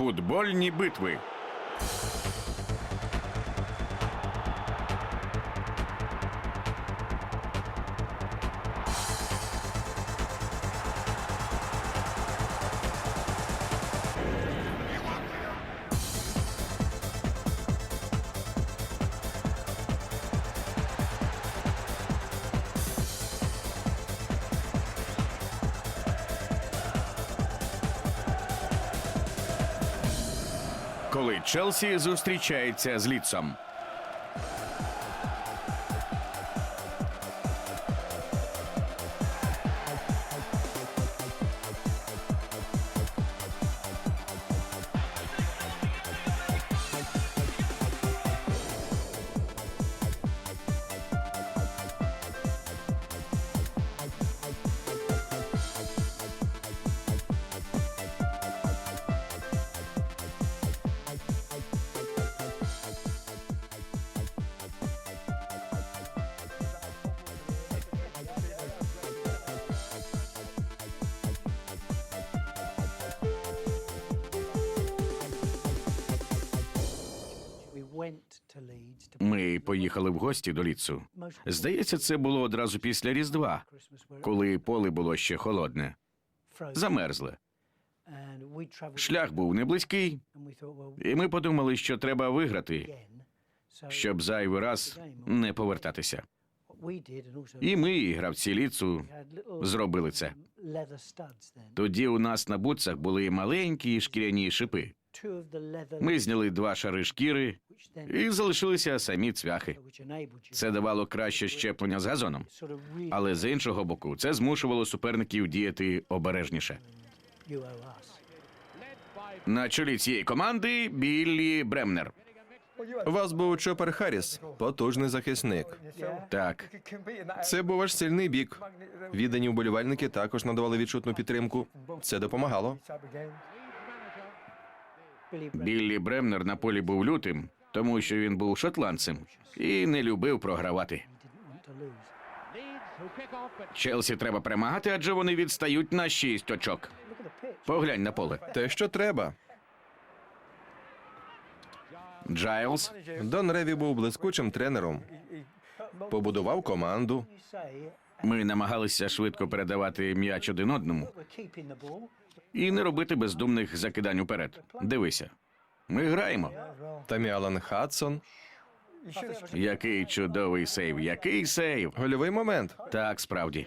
Футбольні битви. Коли Челсі зустрічається з Ліцом. Поїхали в гості до Ліцу. Здається, це було одразу після Різдва, коли поле було ще холодне, traveled Шлях був не близький, і ми подумали, що треба виграти, щоб зайвий раз не повертатися. І ми, і гравці ліцу, зробили це. Тоді у нас на бутсах були маленькі шкіряні шипи. Ми зняли два шари шкіри і залишилися самі цвяхи. Це давало краще щеплення з газоном. Але з іншого боку, це змушувало суперників діяти обережніше. На чолі цієї команди Біллі Бремнер. У вас був Чопер Харріс, потужний захисник. Так, Це був ваш сильний бік. Віддані вболівальники також надавали відчутну підтримку. Це допомагало. Біллі Бремнер на полі був лютим, тому що він був шотландцем і не любив програвати. Челсі треба перемагати, адже вони відстають на шість очок. Поглянь на поле. Те, що треба. Джайлз, Дон Реві був блискучим тренером. Побудував команду. Ми намагалися швидко передавати м'яч один одному і не робити бездумних закидань уперед. Дивися, ми граємо. Тамі Алан Хадсон. Який чудовий сейв, який сейв. Гольовий момент. Так, справді.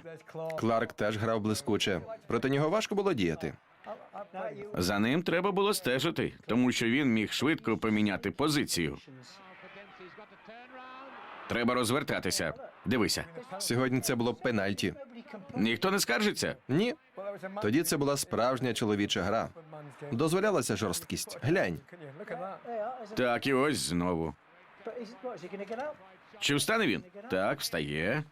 Кларк теж грав блискуче. Проти нього важко було діяти. За ним треба було стежити, тому що він міг швидко поміняти позицію. Треба розвертатися. Дивися, Сьогодні це було пенальті. ніхто не скаржиться. Ні. Тоді це була справжня чоловіча гра. Дозволялася жорсткість. Глянь. Так і ось знову. Чи встане він? Так, встає.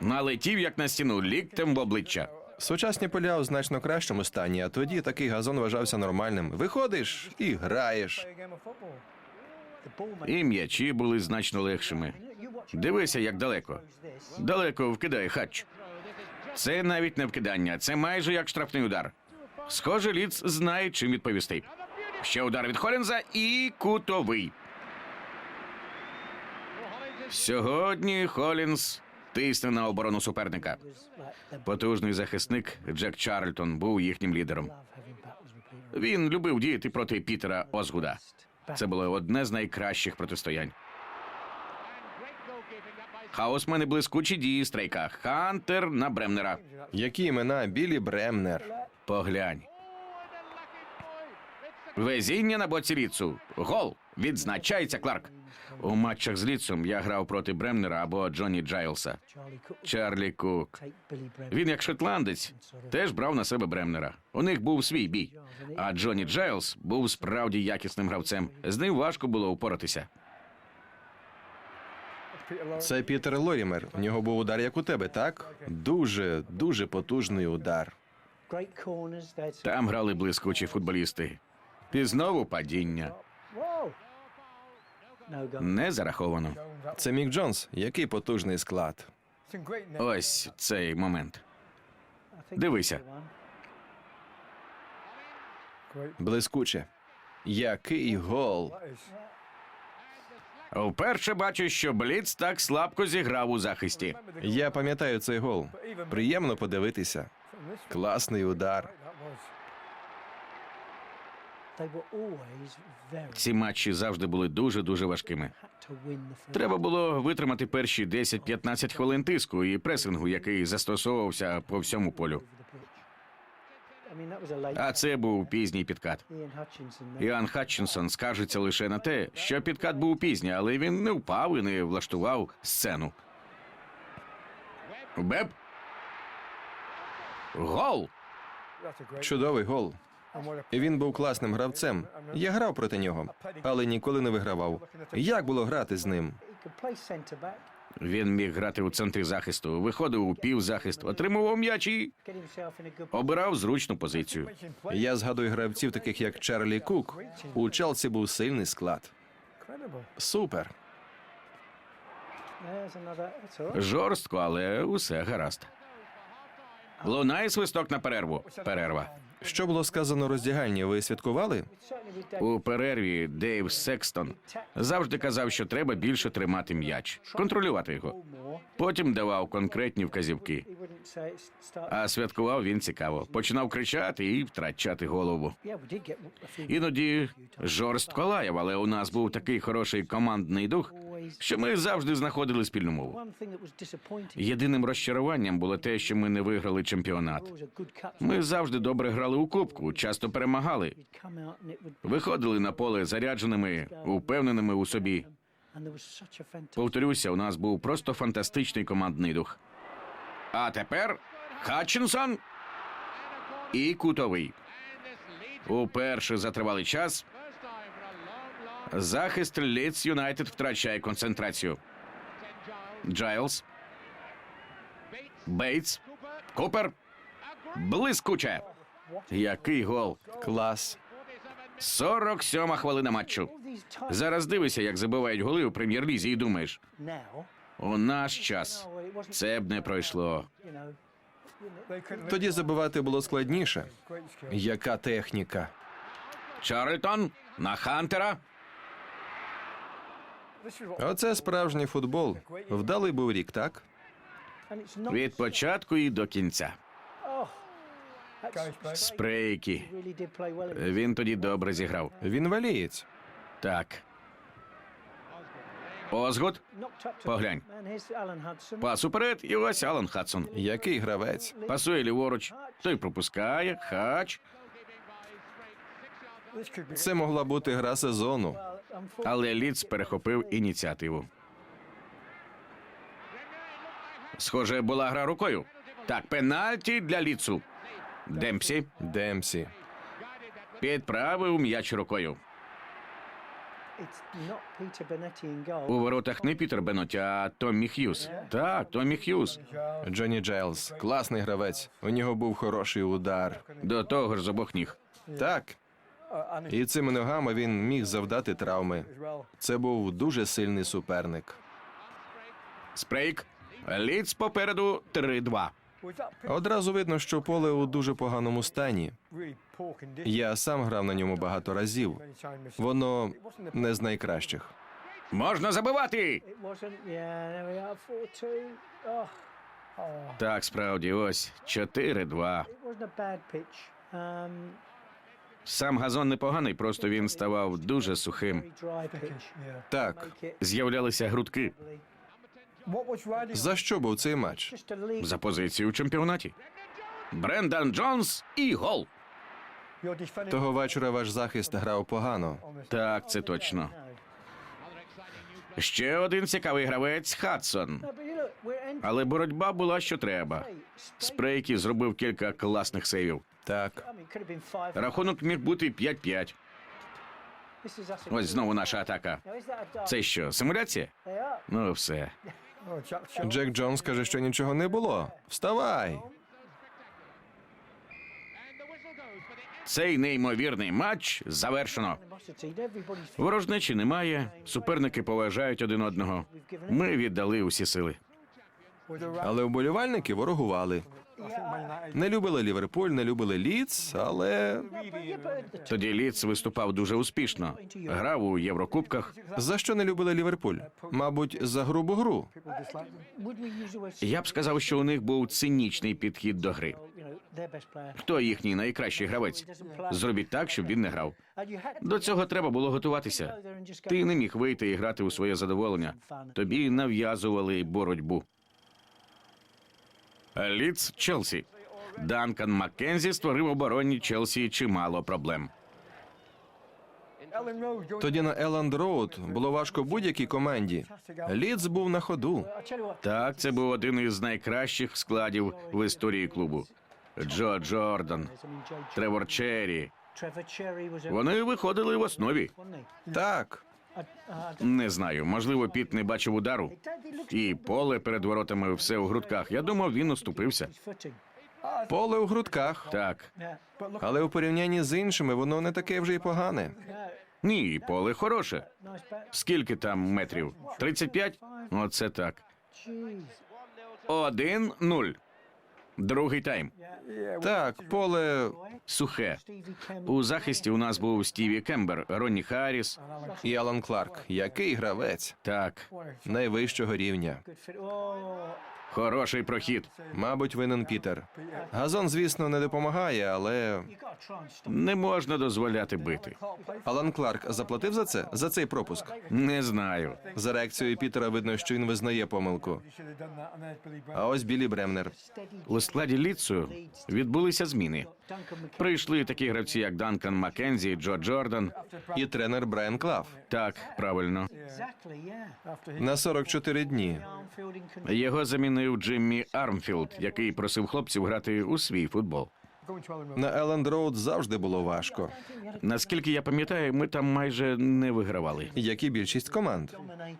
Налетів як на стіну ліктем в обличчя. Сучасні поля у значно кращому стані, а тоді такий газон вважався нормальним. Виходиш і граєш. І м'ячі були значно легшими. Дивися, як далеко. Далеко вкидає хач. Це навіть не вкидання, це майже як штрафний удар. Схоже, Ліц знає, чим відповісти. Ще удар від Холінза і кутовий. Сьогодні Холінз тисне на оборону суперника. Потужний захисник Джек Чарльтон був їхнім лідером. Він любив діяти проти Пітера Озгуда. Це було одне з найкращих протистоянь. Хаосмени блискучі дії стрейка. Хантер на Бремнера. Які імена Білі Бремнер. Поглянь. Везіння на боці Ліцу. Гол. Відзначається Кларк. У матчах з Ліцом я грав проти Бремнера або Джонні Джайлса. Чарлі Кук. Він, як шотландець, теж брав на себе Бремнера. У них був свій бій. А Джонні Джайлс був справді якісним гравцем. З ним важко було упоратися. Це Пітер Лорімер. У нього був удар, як у тебе, так? Дуже, дуже потужний удар. Там грали блискучі футболісти. І знову падіння. Не зараховано. Це Мік Джонс. Який потужний склад. Ось цей момент. Дивися. Блискуче. Який гол. Вперше бачу, що Бліц так слабко зіграв у захисті. Я пам'ятаю цей гол. Приємно подивитися. Класний удар. Ці матчі завжди були дуже дуже важкими. Треба було витримати перші 10-15 хвилин тиску і пресингу, який застосовувався по всьому полю. А це був пізній підкат. Іоанн Хатчинсон скаржиться лише на те, що підкат був пізній, але він не впав і не влаштував сцену. Беб. Гол! Чудовий гол. Він був класним гравцем. Я грав проти нього, але ніколи не вигравав. Як було грати з ним? Він міг грати у центрі захисту, виходив у півзахист, отримував м'яч і обирав зручну позицію. Я згадую гравців, таких як Чарлі Кук. У Челсі був сильний склад. Супер. Жорстко, але усе гаразд. Лунає свисток на перерву. Перерва. Що було сказано роздягальні? Ви святкували? У перерві Дейв Секстон завжди казав, що треба більше тримати м'яч, контролювати його. Потім давав конкретні вказівки. А святкував він цікаво. Починав кричати і втрачати голову. Іноді жорстко лаяв, але у нас був такий хороший командний дух, що ми завжди знаходили спільну мову. Єдиним розчаруванням було те, що ми не виграли чемпіонат. Ми завжди добре грали у кубку, часто перемагали. Виходили на поле зарядженими, упевненими у собі. fantastic. Повторюся, у нас був просто фантастичний командний дух. А тепер Хатчинсон і кутовий. Уперше за тривалий час захист Лідс Юнайтед втрачає концентрацію. Джайлз, Бейтс, Купер. Блискуче. Який гол. Клас. 47 хвилина матчу. Зараз дивися, як забивають голи у прем'єр-лізі, і думаєш, у наш час це б не пройшло. Тоді забивати було складніше. Яка техніка? Чарльтон на Хантера. Оце справжній футбол. Вдалий був рік, так? Від початку і до кінця. In Він тоді добре зіграв. Він валієць. Так. To Поглянь. Пас уперед, і ось Алан Хадсон. Який гравець? Пасує ліворуч. Той пропускає. Хач. Це могла бути гра сезону. Але Ліц перехопив ініціативу. Схоже, була гра рукою. Так, пенальті для Ліцу. Демпсі Демсі. підправив м'яч рукою. У воротах не Пітер Беноті, а Томмі Х'юз. Так, Томмі Х'юз. Джонні Джайлз. Класний гравець. У нього був хороший удар. До того ж з обох ніг. Так. І цими ногами він міг завдати травми. Це був дуже сильний суперник. Спрейк. Ліц попереду 3-2. Одразу видно, що поле у дуже поганому стані. Я сам грав на ньому багато разів. Воно не з найкращих. Можна забивати. Так, справді, ось 4-2. Сам газон непоганий, просто він ставав дуже сухим. Так, З'являлися грудки за що був цей матч? за позицію у чемпіонаті. Брендан Джонс і гол. Того вечора ваш захист грав погано. Так, це точно. Ще один цікавий гравець Хадсон. Але боротьба була що треба. Спрейкі зробив кілька класних сейвів. Так. Рахунок міг бути 5-5. This is us. Ось знову наша атака. Це що, симуляція? Ну, все. Джек Джонс каже, що нічого не було. Вставай! Цей неймовірний матч завершено. Ворожнечі немає, суперники поважають один одного. Ми віддали усі сили. Але вболівальники ворогували. Не любили Ліверпуль, не любили Ліц, але Тоді Ліц виступав дуже успішно. Грав у Єврокубках. за що не любили Ліверпуль? Мабуть, за грубу гру. Я б сказав, що у них був цинічний підхід до гри. Хто їхній найкращий гравець? Зробіть так, щоб він не грав. До цього треба було готуватися. Ти не міг вийти і грати у своє задоволення. Тобі нав'язували боротьбу. Ліц Челсі. Данкан Маккензі створив обороні Челсі чимало проблем. Тоді на Елленд Роуд було важко будь-якій команді. Ліц був на ходу. Так, це був один із найкращих складів в історії клубу. Джо Джордан, Тревор Черрі. Вони виходили в основі. Так, Не знаю, можливо, Піт не бачив удару. І поле перед воротами все у грудках. Я думав, він оступився. поле у грудках. Так. Але у порівнянні з іншими воно не таке вже й погане. Ні, поле хороше. Скільки там метрів? 35? Оце так. Jeez. Один-нуль. Другий тайм. Так, поле Сухе. У захисті у нас був Стіві Кембер, Ронні Харріс. і Алан Кларк. Який гравець Так, найвищого рівня. Хороший прохід. Мабуть, винен Пітер. Газон, звісно, не допомагає, але. Не можна дозволяти бити. Алан Кларк заплатив за це за цей пропуск. Не знаю. За реакцією Пітера видно, що він визнає помилку. А ось Білі Бремнер. У складі Ліцу відбулися зміни. Прийшли такі гравці, як Данкан Маккензі, Джо Джордан. і тренер Брайан Клав. Так, правильно. На 44 дні. Його замінив Джиммі Армфілд, який просив хлопців грати у свій футбол. На Елленд Роуд завжди було важко, Наскільки я пам'ятаю, ми там майже не вигравали. як і більшість команд.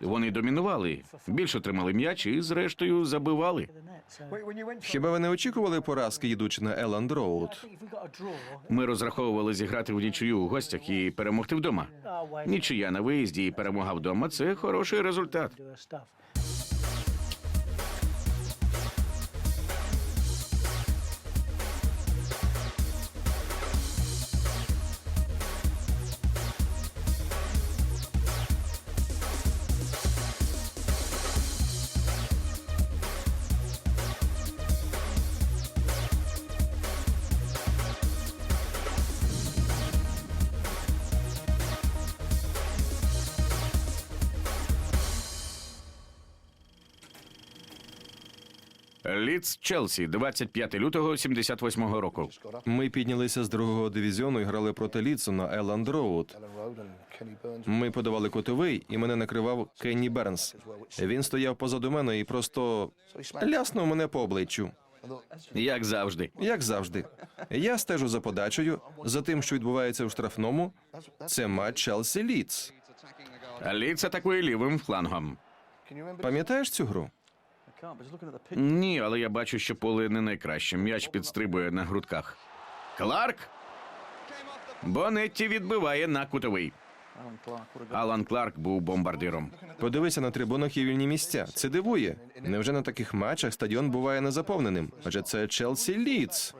Вони домінували, більше тримали м'яч і, зрештою, забивали. Хіба ви не очікували поразки, їдучи на Еланд Роуд? Ми розраховували зіграти в нічию у гостях і перемогти вдома. way Нічия на виїзді і перемога вдома це хороший результат. Ліц Челсі, 25 лютого 78-го року. Ми піднялися з другого дивізіону і грали проти Ліцу на Елленд Роуд. Ми подавали котовий, і мене накривав Кенні Бернс. Він стояв позаду мене і просто ляснув мене по обличчю. Як завжди. Як завжди, я стежу за подачею, за тим, що відбувається у штрафному. Це матч Челсі Ліц. Ліц атакує лівим флангом. Пам'ятаєш цю гру? Ні, але я бачу, що поле не найкраще. М'яч підстрибує на грудках. Кларк. Бонетті відбиває на кутовий. Алан Кларк був бомбардиром. Подивися на трибунах і вільні місця. Це дивує. Невже на таких матчах стадіон буває незаповненим? Адже це Челсі Ліц.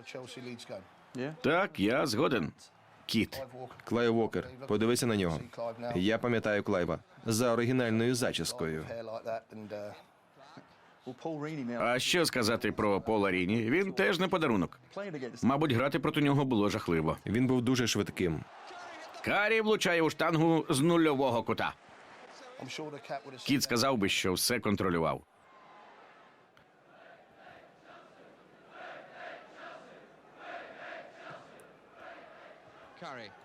Так, я згоден. Кіт. Клайв Вокер. Подивися на нього. Я пам'ятаю Клайва за оригінальною зачіскою. А що сказати про Пола Ріні? Він теж не подарунок. Мабуть, грати проти нього було жахливо. Він був дуже швидким. Карі влучає у штангу з нульового кута. Кіт сказав би, що все контролював.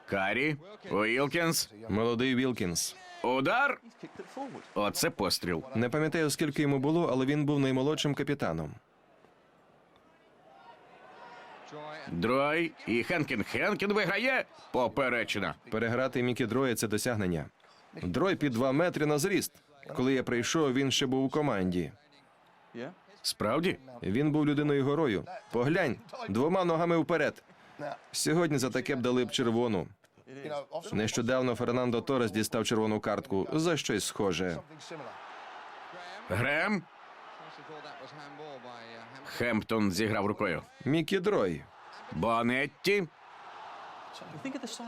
Карі, Уілкінс, Молодий Вілкінс. Удар. Оце постріл. Не пам'ятаю, скільки йому було, але він був наймолодшим капітаном. Дрой і Хенкін. Хенкін виграє. Поперечина. Переграти Мікі Дроя це досягнення. Дрой під два метри на зріст. Коли я прийшов, він ще був у команді. Справді? Він був людиною горою. Поглянь, двома ногами вперед. Сьогодні за таке б дали б червону. Нещодавно Фернандо Торес дістав червону картку за щось схоже. Грем. Хемптон зіграв рукою. Мікі Дрой. Бонетті.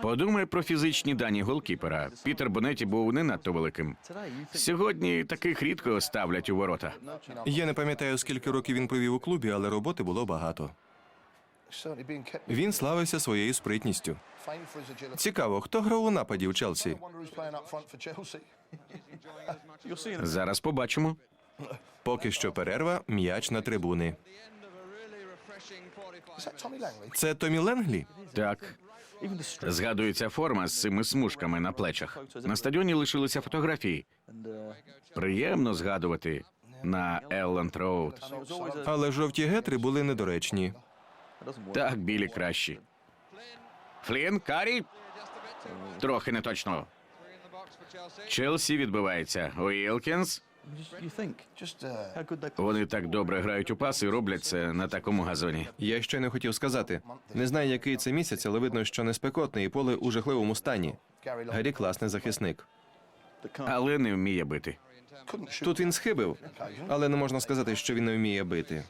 Подумай про фізичні дані голкіпера. Пітер Бонетті був не надто великим. Сьогодні таких рідко ставлять у ворота. Я не пам'ятаю, скільки років він провів у клубі, але роботи було багато. Він славився своєю спритністю. Цікаво, хто грав у нападі в Челсі? Зараз побачимо. Поки що перерва, м'яч на трибуни. Це Томі Ленглі? Так. Згадується форма з цими смужками на плечах. На стадіоні лишилися фотографії. Приємно згадувати на Елленд Роуд. Але жовті гетри були недоречні. Так, білі кращі. Флін, Карі. Трохи не точно. Челсі відбивається. Уілкінс. Вони так добре грають у пас і роблять це на такому газоні. Я ще не хотів сказати. Не знаю, який це місяць, але видно, що не спекотний і поле у жахливому стані. Гаррі класний захисник. Але не вміє бити. Тут він схибив, але не можна сказати, що він не вміє бити.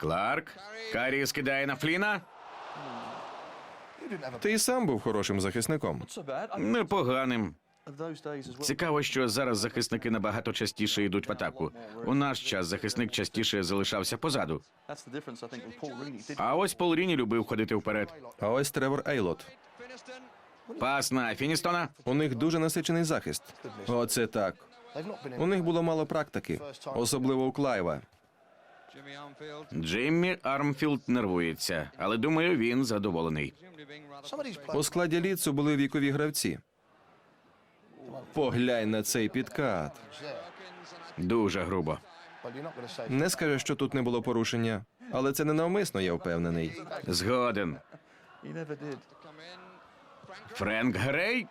Кларк. Карі скидає на Фліна. Ти сам був хорошим захисником. Непоганим. Цікаво, що зараз захисники набагато частіше йдуть в атаку. У наш час захисник частіше залишався позаду. А ось Пол Ріні любив ходити вперед. А ось Тревор Ейлот. Пас на Фіністона. У них дуже насичений захист. Оце так. У них було мало практики, особливо у Клайва. Джиммі Армфілд нервується, але думаю, він задоволений. У складі ліцу були вікові гравці. Поглянь на цей підкат. Дуже грубо. Не скаже, що тут не було порушення, але це не навмисно, я впевнений. Згоден. Френк Грей.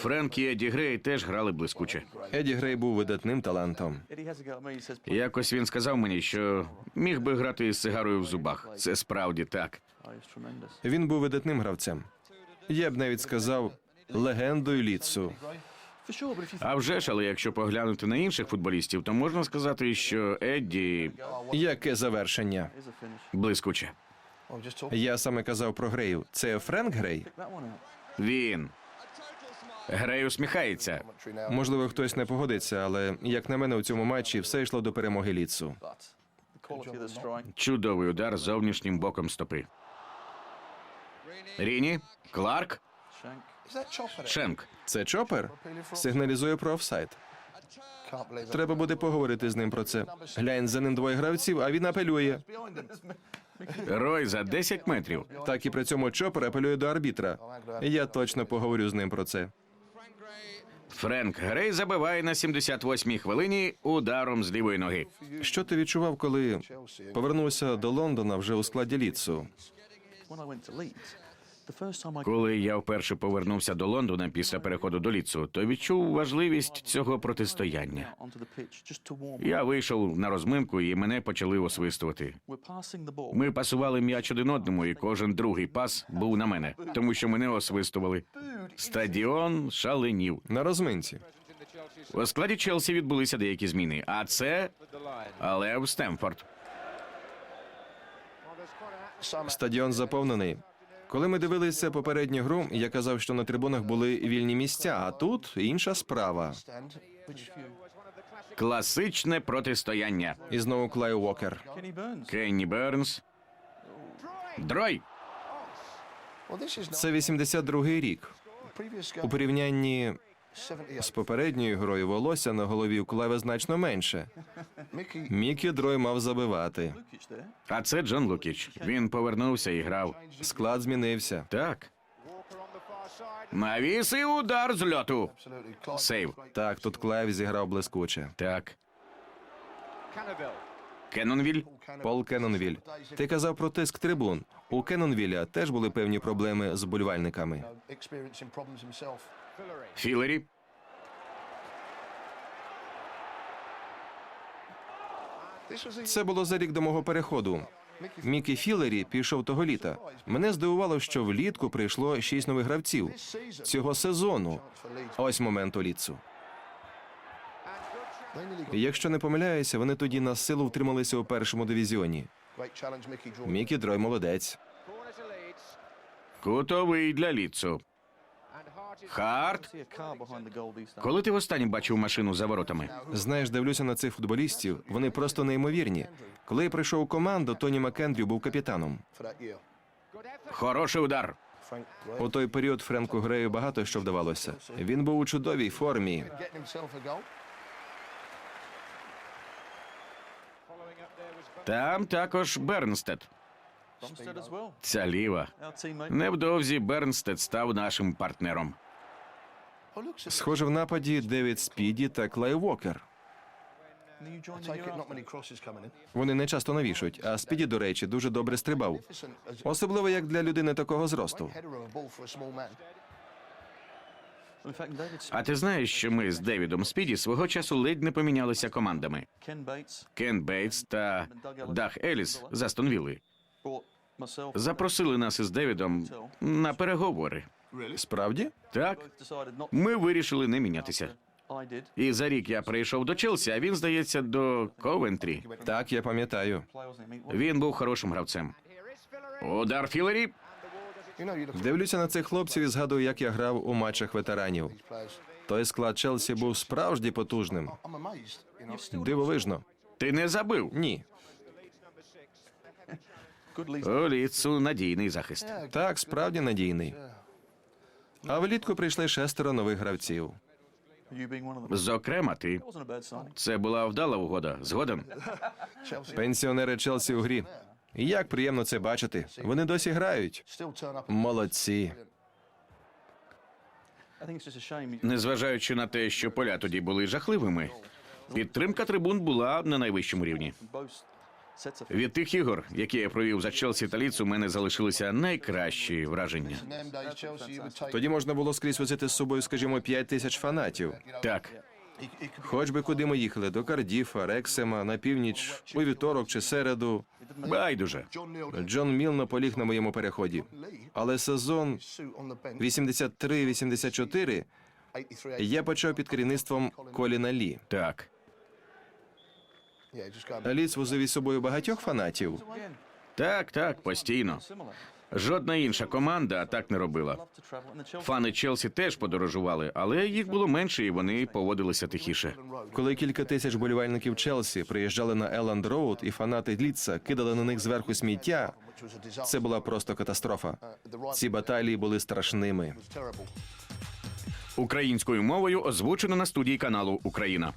Френк і Еді Грей теж грали блискуче. Еді Грей був видатним талантом. Якось він сказав мені, що міг би грати з сигарою в зубах. Це справді так. Він був видатним гравцем. Я б навіть сказав легендою ліцу. А вже ж, але якщо поглянути на інших футболістів, то можна сказати, що Едді Яке завершення? блискуче. Я саме казав про Греїв. Це Френк Грей? Він. Грей усміхається. Можливо, хтось не погодиться, але як на мене, у цьому матчі все йшло до перемоги ліцу. Чудовий удар зовнішнім боком стопи. Ріні, Кларк, Шенк. Це Чопер сигналізує про офсайд. Треба буде поговорити з ним про це. Глянь, за ним двоє гравців, а він апелює. Рой за 10 метрів. Так і при цьому Чопер апелює до арбітра. Я точно поговорю з ним про це. Френк Грей забиває на 78-й хвилині ударом з лівої ноги. Що ти відчував, коли повернувся до Лондона вже у складі ліцу? Коли я вперше повернувся до Лондона після переходу до ліцу, то відчув важливість цього протистояння. Я вийшов на розминку і мене почали освистувати. Ми пасували м'яч один одному, і кожен другий пас був на мене, тому що мене освистували. Стадіон шаленів. На розминці. У складі Челсі відбулися деякі зміни, а це Лев Стемфорд. Стадіон заповнений. Коли ми дивилися попередню гру, я казав, що на трибунах були вільні місця, а тут інша справа. Класичне протистояння. І знову Клай Уокер. Кенні Бернс. Дрой. Це 82-й рік. У порівнянні з попередньою грою волосся на голові у Клайва значно менше. Мікі Дрой мав забивати. А це Джон Лукіч. Він повернувся і грав. Склад змінився. Так. Навіс і удар з льоту. Сейв. Так, тут Клайв зіграв блискуче. Так. Кеннонвіль. Пол Кеннонвіль. Ти казав про тиск трибун. У Кеннонвіля теж були певні проблеми з болівальниками. Філері. Це було за рік до мого переходу. Мікі Філері пішов того літа. Мене здивувало, що влітку прийшло шість нових гравців цього сезону. Ось момент у Ліцу. Якщо не помиляюся, вони тоді на силу втрималися у першому дивізіоні. Мікі Дрой молодець. Кутовий для Ліцу. Харт. Коли ти востаннє бачив машину за воротами? Знаєш, дивлюся на цих футболістів. Вони просто неймовірні. Коли я прийшов у команду, Тоні Макендрю був капітаном. Хороший удар. У той період Френку Грею багато що вдавалося. Він був у чудовій формі. Там також Бернстед. Ця ліва. Невдовзі Бернстед став нашим партнером. Схоже, в нападі Девід Спіді та Клай Вокер. Вони не часто навішують, а Спіді, до речі, дуже добре стрибав. Особливо як для людини такого зросту. А ти знаєш, що ми з Девідом Спіді свого часу ледь не помінялися командами. Кен Бейтс та Дах Еліс з Астон Вілли запросили нас із Девідом на переговори. Справді? Так, ми вирішили не мінятися. І за рік я прийшов до Челсі, а він, здається, до Ковентрі. Так, я пам'ятаю. Він був хорошим гравцем. Удар Філері. Дивлюся на цих хлопців і згадую, як я грав у матчах ветеранів. Той склад Челсі був справді потужним. Дивовижно. Ти не забив. Ні. У Ліцу надійний захист. Так, справді надійний. А влітку прийшли шестеро нових гравців. Зокрема, ти. Це була вдала угода. Згоден? Пенсіонери Челсі у грі. Як приємно це бачити. Вони досі грають. Молодці. Незважаючи на те, що поля тоді були жахливими, підтримка трибун була на найвищому рівні. Від тих ігор, які я провів за Челсі та Ліц, у мене залишилися найкращі враження. Тоді можна було скрізь возити з собою, скажімо, 5 тисяч фанатів. Так, Хоч би куди ми їхали до Кардіфа, Рексема, на північ, у вівторок чи середу. байдуже. Джон Мілно поліг на моєму переході. Але сезон 83-84 я почав під керівництвом Коліна Лі. Так. Ліц возив із собою багатьох фанатів. Так, так, постійно. Жодна інша команда так не робила. Фани Челсі теж подорожували, але їх було менше, і вони поводилися тихіше. Коли кілька тисяч болівальників Челсі приїжджали на Елленд Роуд і фанати Ліца кидали на них зверху сміття, це була просто катастрофа. Ці баталії були страшними. Українською мовою озвучено на студії каналу Україна.